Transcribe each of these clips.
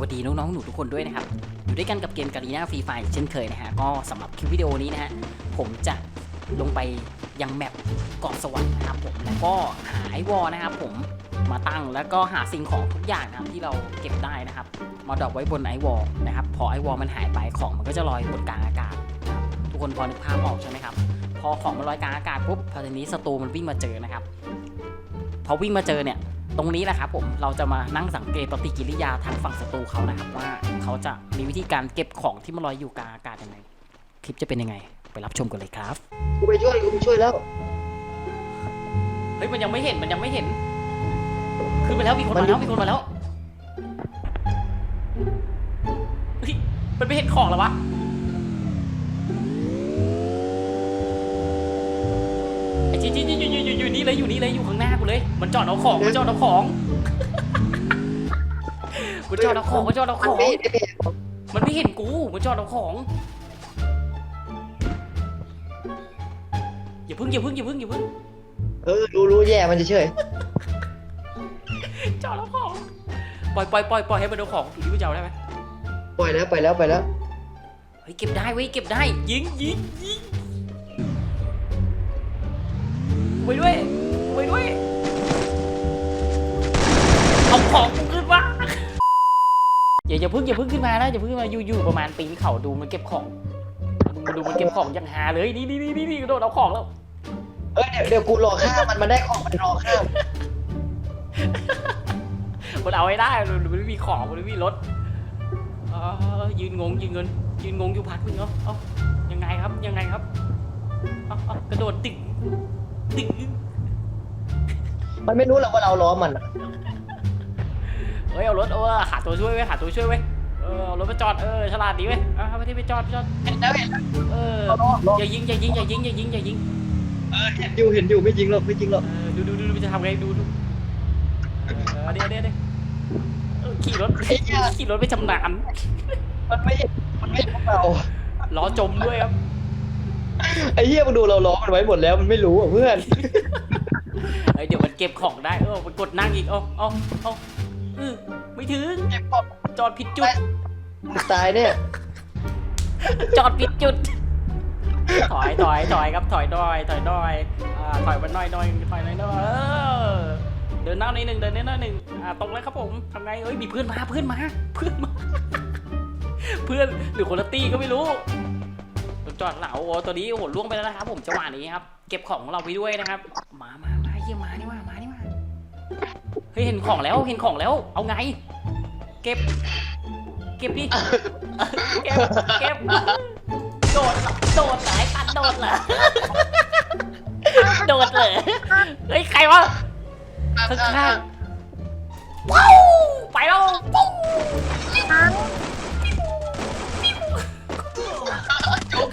วัสดีน้องๆหนูทุกคนด้วยนะครับ อยู่ด้วยกันกับเกมการีนาฟรีไฟเช่นเคยนะฮะ ก็สำหรับคลิปวิดีโอนี้นะฮะ ผมจะลงไปยังแมปเกาะสวรรค์นะครับผม แล้วก็หาไอวอลนะครับผม มาตั้งแล้วก็หาสิ่งของทุกอย่างนะครับที่เราเก็บได้นะครับ มาดรอปไว้บนไอวอลนะครับ พอไอวอลมันหายไปของมันก็จะลอยบนกลางอากาศนะครับ ทุกคนพอนึกภาพออกใช่ไหมครับ พอของมันลอยกลางอากาศปุ๊บพอทีนี้ศัตรูมันวิ่งมาเจอนะครับ พอวิ่งมาเจอเนี่ย ตรงนี้แหละครับผมเราจะมานั่งสังเกตปฏิกิริยาทางฝั่งศัตรูเขานะครับ ว่าเขาจะมีวิธีการเก็บของที่มันลอยอยู่กลางอากาศยังไง คลิปจะเป็นยังไง ไปรับชมกันเลยครับกูไปช่วยกูไปช่วยแล้วเฮ้ยมันยังไม่เห็นมันยังไม่เห็นขึ้นไปแล้วมีคนมาแล้วมีคนมาแล้วเฮ้ยมันไม่เห็นของแล้ววะ จีจีอยู่อยู่อยู่อยู่นี่เลยอยู่นี่เลยอยู่ข้างหน้ากูเลย มันจอดเอาของมันจอดเอาของมันจอดเอาของมันจอดเอามัขนอง ไม่ได้มันไม่เห็นกูมันจอดเอาของ อย่าพึ่งอย่าพึ่งอย่าพึ่งอย่าพึ่งเออรู้รู้แย่มันจะเฉยจอดเอาของ ปล่อยปล่อยปล่อยปล่อยให้มันเอาของอยู่ที่มันจะเอาได้ไหมปล่อยแล้วไปแล้วไปแล้ว เฮ้ยเก็บได้เว้ยเก็บได้ ยิงยิงยิง ไปด้วยไปด้วย เอาของกูขึ้นมาอย่าอย่าเพึ่งอย่าเพึ่งขึ้นมานะอย่าเพึ่งขึ้นมาอยู่อยู่ประมาณปีนเขาดูมันเก็บของดูดูมันเก็บของอย่างหาเลยนี่นี่นี่นี่นี่กระโดดเอาของแล้วเออเดี๋ยวเดี๋ยวกูรอข้ามมันมันได้ของมันรอข้ามมันเอาให้ได้มันมันไม่มีของมันไม่มีรถเออยืนงงยืนเงินยืนงงอยู่พักนึงเนาะเอ้ายังไงครับยังไงครับเอ้าเอ้ากระโดดติ่งติ่ง มันไม่รู้หรอกว่าเราล้อมันอะเฮ้ยเอารถเออหาตัวช่วยไว้ยหาตัวช่วยไว้ยเออเอารถมาจอดเออฉลาดดีเว้ยเอาไม่ได้ไปจอดไปจอดเห็นแล้วเห็นแล้วเออล้อล้ออย่ายิงอย่ายิงอย่ายิงอย่ายิงอย่ายิงเออเห็นอยู่เห็นอยู่ไม่จริงหรอกไม่จริงหรอกเออดูดูดูดูมันจะทำไงดูดูเออเดี๋ยวเดี๋ยวเดี๋ยวเออขี่รถขี่รถไปชำนาญมันไม่เห็นมันไม่เห็นพวกเราล้อจมด้วยครับ ไอ้เหี้ยมึงดูเราล้อมันไว้หมดแล้วมันไม่รู้อะเพื่อนเฮ้ยเดี๋ยวมันเก็บของได้ เออมันกดนั่งอีก เอาเอาเอาเออไม่ถึง เก็บของจอดผิดจุด ตายเนี่ย จอดผิดจุด ถอยถอยถอยครับถอยดอยถอยดอยอ่าถอยมันหน่อยหน่อยถอยหน่อยหน่อยเออเดินหน้านิดหนึ่งเดินหน้าหนึ่งอ่าตรงเลยครับผมทำไงเอ้ยมีเพื่อนมาเพื่อนมาเพื่อนมา เพื่อนหรือคนละตี้ก็ไม่รู้ จอดเหลังโอ้โหตัวนี้โอ้โหล่วงไปแล้วนะครับผมจังหวะนี้ครับ เก็บของของเราไปด้วยนะครับ มามามาเยี่ยมมานี่ว่ามานี่ว่าเฮ้ยเห็นของแล้วเห็นของแล้ว เอาไง เก็บ เก็บดิเก็บเก็บโดดเหรอโดดไหนปัดโดดเหรอโดดเลยเฮ้ยใครวะข้างๆว้าวไปแล้วปุ๊บ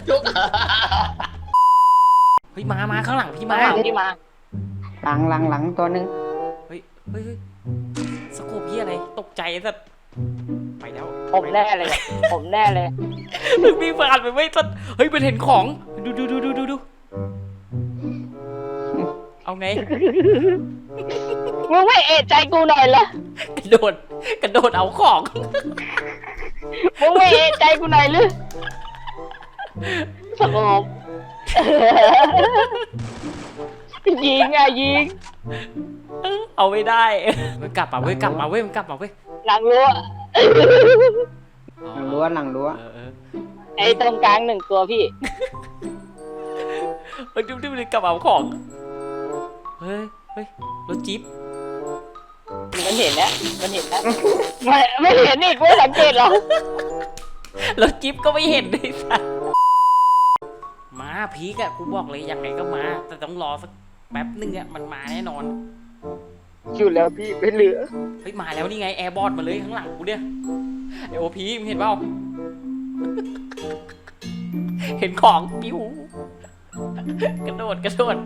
จุกจุกเฮ้ยมามาข้างหลังพี่มามาหลังที่มา หลังหลังหลังตัวหนึ่งเฮ้ยเฮ้ยเฮ้ยสกูปพี่อะไร ตกใจสัตว์ไปแล้วผมแน่เลยผมแน่เลย มึงวิ่งผ่านไปไม่สัตว์เฮ้ยมันเห็นของ ดูดูดูดูดูดูเอาไง มึงไม่เอะใจกูหน่อยเหรอกระโดด กระโดดเอาของ มึงไม่เอะใจกูหน่อยหรือ สงบยิงอะยิงเอาไม่ได้มันกลับมาเว้ยกลับมาเว้ยมันกลับมาเว้ยหลังรั้วอ๋อหลังรั้วหลังรั้วเออเออไอ้ตรงกลางหนึ่งตัวพี่เฮ้ยดูดูมันกลับมาเอาของเฮ้ยเฮ้ยรถจี๊ปมันเห็นแล้วมันเห็นแล้วไม่ไม่เห็นอีกไม่สังเกตหรอกรถจิ๊บก็ไม่เห็นเลยสัสมา พีกอะกูบอกเลยยังไงก็มา แต่ต้องรอสักแป๊บนึงอะมันมาแน่นอนอยู่แล้วพี่ไม่เหลือเฮ้ยมาแล้วนี่ไงแอร์บอดมาเลยข้างหลังกูเนี่ยไอโอพีมึงเห็นเปล่าเห็นของปิ้วกระโดดกระโดด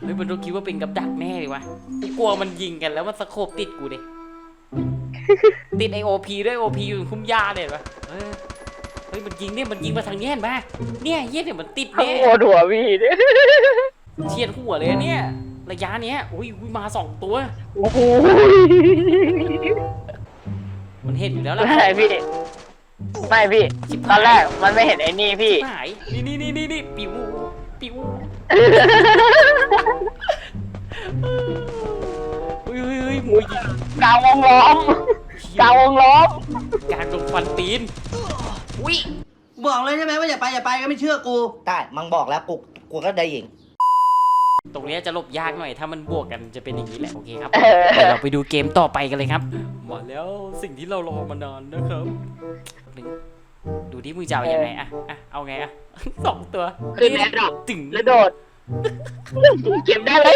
เฮ้ยมันต้องคิดว่าเป็นกับดักแน่เลยวะกูกลัวมันยิงกันแล้วมันสะโคบติดกูดิติดไอโอพีด้วยโอพีอยู่คุ้มยาเนี่ยเห็นปะเฮ้ยเฮ้ยมันยิงเนี่ยมันยิงมาทางเนี้ยเห็นปะเนี่ยเหี้ยเนี่ยมันติดทั้งแน่หัวหัวพี่เนี่ยเฉียดหัวเลยอะเนี่ยระยะเนี้ยอุ้ยอุ้ยมาสองตัว โอ้โหมันมันเห็นอยู่แล้วล่ะไม่พี่ไม่พี่ตอนแรกมันไม่เห็นไอ้นี่พี่ หายนี่นี่นี่นี่นี่ปิวปิวเฮ้ยเฮ้ยเฮ้ยมวยยิงกลางวงล้อมกลางวงล้อมการลงฟันตีน อุ้ยบอกเลยใช่ไหมว่าอย่าไปอย่าไปก็ไม่เชื่อกู ได้มังบอกแล้วกูกูก็ได้ยิง ตรงเนี้ยจะหลบยากหน่อย ถ้ามันบวกกันจะเป็นอย่างนี้แหละ โอเคครับ เออ เดี๋ยวเราไปดูเกมต่อไปกันเลยครับ มาแล้วสิ่งที่เรารอมานานนะครับหนึ่งดูที่มึงจะเอายังไงอะอะเอาไงอะ สองตัวขึ้นแอดดอกตึงแล้วโดด เก็บได้ไหม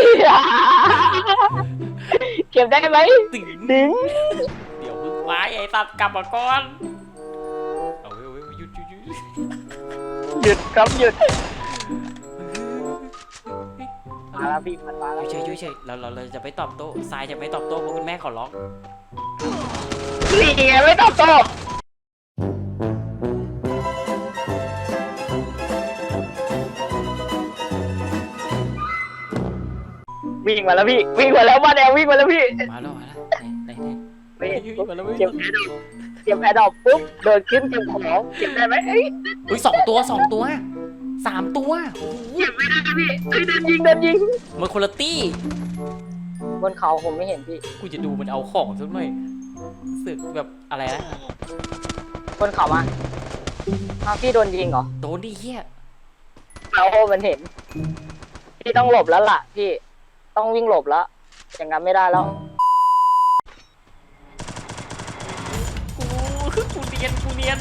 เก็บได้ไหมตึง ดึง เดี๋ยวมึงไว้ไอ้ตัดกลับมาก่อน หยุดหยุดหยุดหยุดครับหยุดมาแล้วพี่มันมาแล้วเฉยๆเฉยๆเราเราเราจะไม่ตอบโต้ทรายจะไม่ตอบโต้เพราะคุณแม่ขอร้องนี่ไงไม่ตอบโต้วิ่งมาแล้วพี่วิ่งมาแล้วบ้านแอลวิ่งมาแล้วพี่มาแล้วมาแล้วไหนไหนไม่ไหนเห็นเฮ้ยปุ๊บมาแล้วเว้ยเก็บแอดดอ กเก็บแอดดอกปุ๊บเดินขึ้นเก็บของเก็บได้ไหมเอ้ยเฮ้ยสองตัวสองตัวสามตัวเก็บไม่ได้พี่เฮ้ยเดินยิงเดินยิงมันคนละตี้บนเขาผมไม่เห็นพี่กูจะดูมันเอาของสักหน่อยสึกแบบอะไรนะบนเขามาอ้าวพี่โดนยิงเหรอโดนดิเฮียเอามันเห็น พี่ต้องหลบแล้วล่ะ พี่ต้องวิ่งหลบแล้วอย่างนั้นไม่ได้แล้ว นียนกูเนียน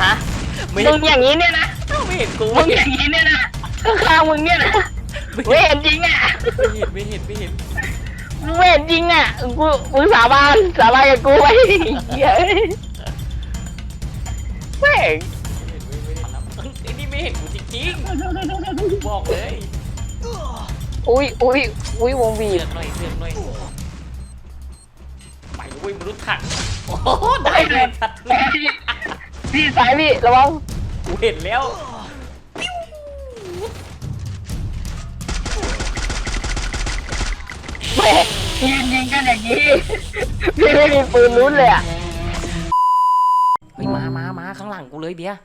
ฮะไม่มึงอย่างนี้เนี่ยนะ ไม่เห็นกูมึไม่งอเห็นย่างนี้เนี่ยนะข้างๆมึงเนี่ยนะไม่ไม่เห็นจริงอะเห็นไม่เห็นไม่เห็นมึงไม่เห็นจริงอะกูมึงสาบานสาบานกับกูไว้เหี้ยแม่งไม่เห็นไม่เห็นไอ้นี่ไม่เห็นกูจริงๆบอกเลยอุ้ยอุ้ยอุ้ยวงบีเสืบ อกหน่อยเสือกหน่อย ไปเลยเว้ยมนุษย์ถังโอ้โหได้เลยสัตว์พี่สายพี่ระวังกูเห็นแล้วแหม่ยืนยิงกันอย่างนี้พี่ไม่มีปืนลุ้นเลยอะเฮ้ยมามามาข้างหลังกูเลยเบียร์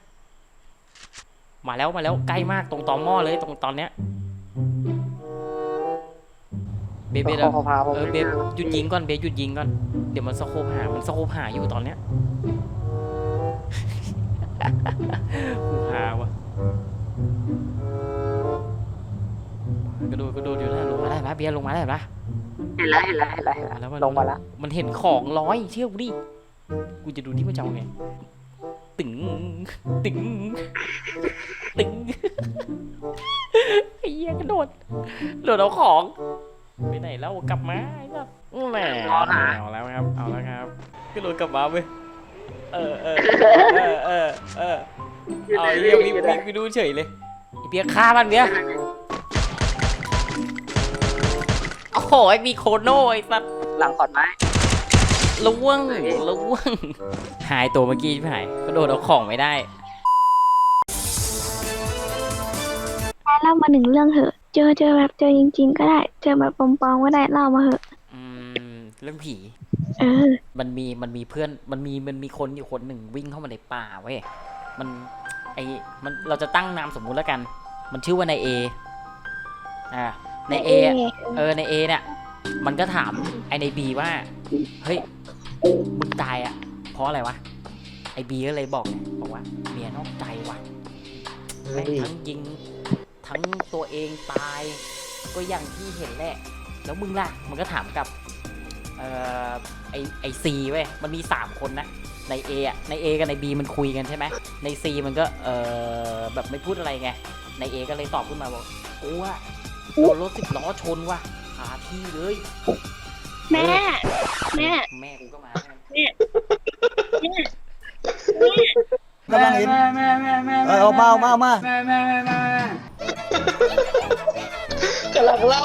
มาแล้วมาแล้วใกล้มากตรงตอหม้อเลยตรงตอนเนี้ย เบเบเดี๋ยวขอพาผมเออเบฟหยุดยิงก่อนเบฟหยุดยิงก่อนเดี๋ยวมันสโคปหา มันสโคปหาอยู่ตอนเนี้ยกูหาวะกระโดดกระโดดอยู่นะลงมาได้ปะเบียร์ลงมาได้ปะเห็นแล้วเห็นแล้วเห็นแล้วเห็นมาแล้แล้ววมันลงมาแล้วมันเห็นของร้อยเชื่อกูดิกูจะดูที่มันจะเอาไงตึงตึงตึงไอ้เหี้ยกระโดดโดดเอาของ ไปไหนแล้วกลับมาไอ้สัสแหมเอาแล้วครับ เอาแล้วครับกระโดดกลับมาเว้ย เออเออเออเออเออเอาไอ้เหี้ยมีมีมีดูเฉยเลยไอ้เบียร์ฆ่ามันเบียร์โอ้โหไอ้มีโคโน่ไอ้สัสหลังขอนไม้ล่วงล่วง หายตัวเมื่อกี้ใช่ไหมกระโดดเอาของไม่ได้เล่ามาหนึ่งเรื่องเถอะ เจอเจอแบบเจอจริง ๆ ก็ได้ เจอแบบปลอมๆก็ได้เล่ามาเถอะ อืมเรื่องผี เออ มันมีมันมีเพื่อนมันมีมันมีคนอยู่คนหนึ่งวิ่งเข้ามาในป่าเว้ยมันไอมันเราจะตั้งนามสมมุติแล้วกัน มันชื่อว่านายเออ่าในเอเออในเอเนี่ยมันก็ถามไอในบีว่าเฮ้ยมึงตายอะเพราะอะไรวะไอบีก็เลยบอกไงบอกว่าเมียนอกใจว่ะแม่งทั้งยิง ทั้งตัวเองตาย ก็อย่างที่เห็นแหละ แล้วมึงล่ะ มันก็ถามกลับเอ่อไอไอซีเว้ยมันมีสามคนนะ ใน A อะใน A กับใน B มันคุยกันใช่ไหมใน C มันก็เอ่อแบบไม่พูดอะไรไง ใน A ก็เลยตอบขึ้นมาบอกกูอะโดนรถสิบล้อชนว่ะคาที่เลยแม่ แม่ แม่กูก็มากำลังเห็นเออเอามาเอามาเอามา กำลังเล่า